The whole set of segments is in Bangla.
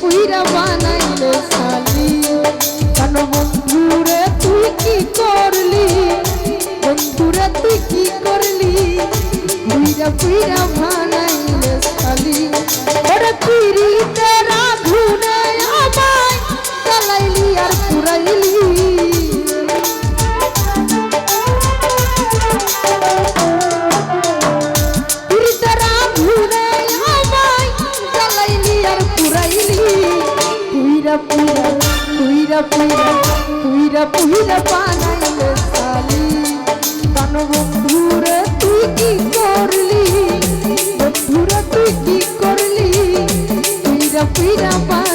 পুইরা বানাইলে পুইরা পুইরা পুইরা পুইরা পুইরা পুইরা বানাইলে সালি কান বন্ধুরে তুই কি করলি? বন্ধুরে তুই কি করলি? পুইরা পুইরা বানাইলে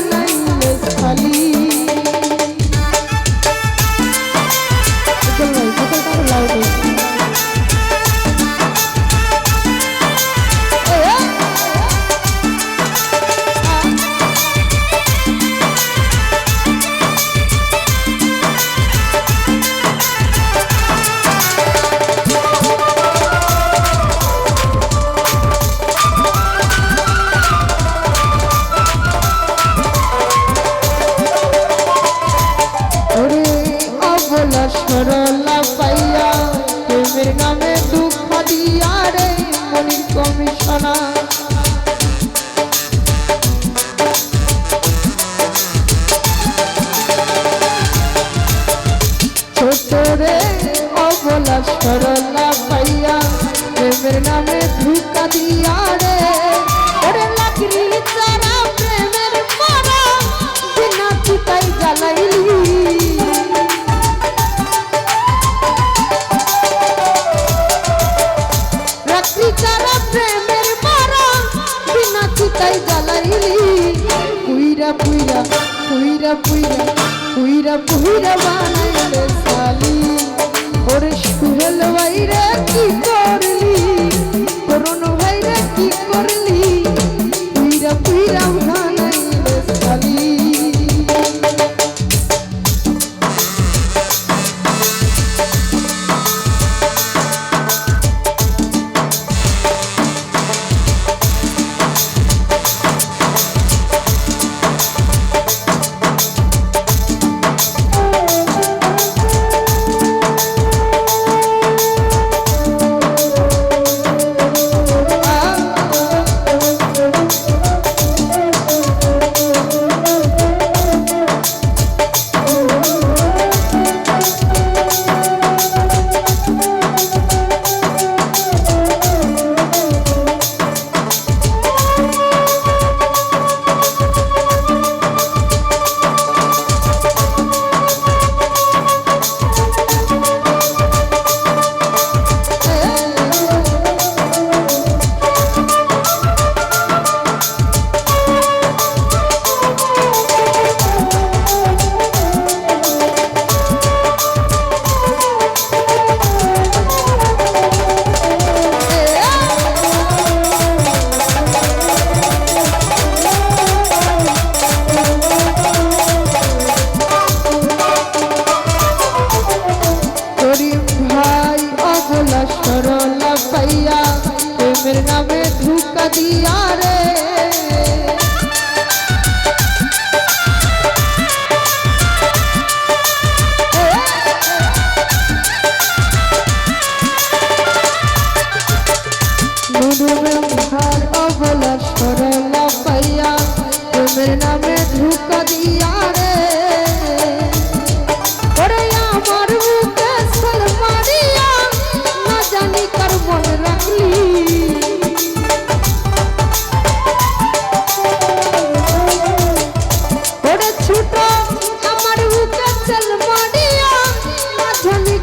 নামে দুঃখ দিয়া রে মনির কমিশনার। ছোট রে অবলা সরলা পাইয়া প্রেমের নামে ধুকা দিয়া জ্বালাইলি। পুইরা পুইরা পুইরা পুইরা পুইরা পুইরা বানাইলে সালি ওরে সুহেল ভাইরা কি করলি? করুন ভাইরা কি করলি? পুইরা পুইরা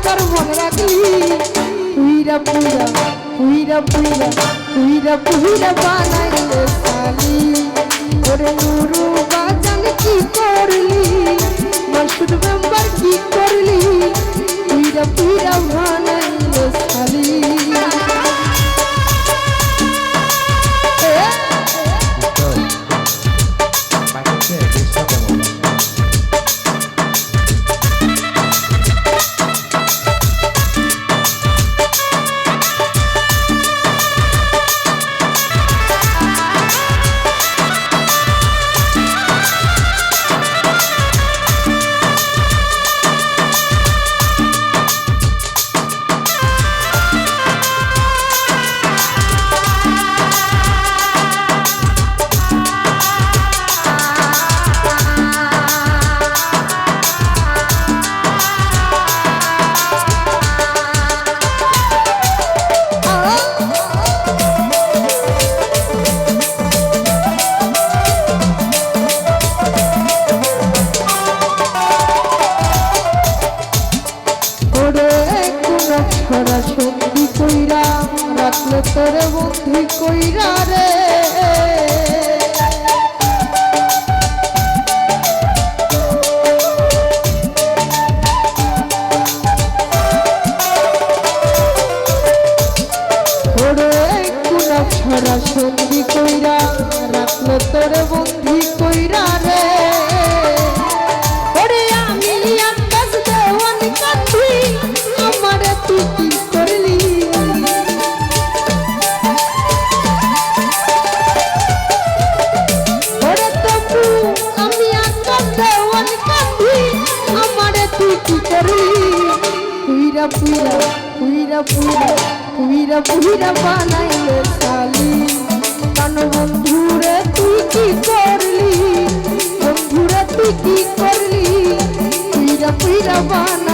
কার মনে রাখলি। উইরা পুইরা উইরা পুইরা উইরা পুইরা বানাইলে সালি ওরে নুরু বাজান কি করলি? মাসুদ মেম্বার কি করলি? উইরা পুইরা বানাইলে পুইরা পুইরা পুইরা পুইরা বানাইলে শালি। কান বন্ধুরে তুই কি করলি? বন্ধুরে তুই কি করলি? পুইরা পুইরা বানাই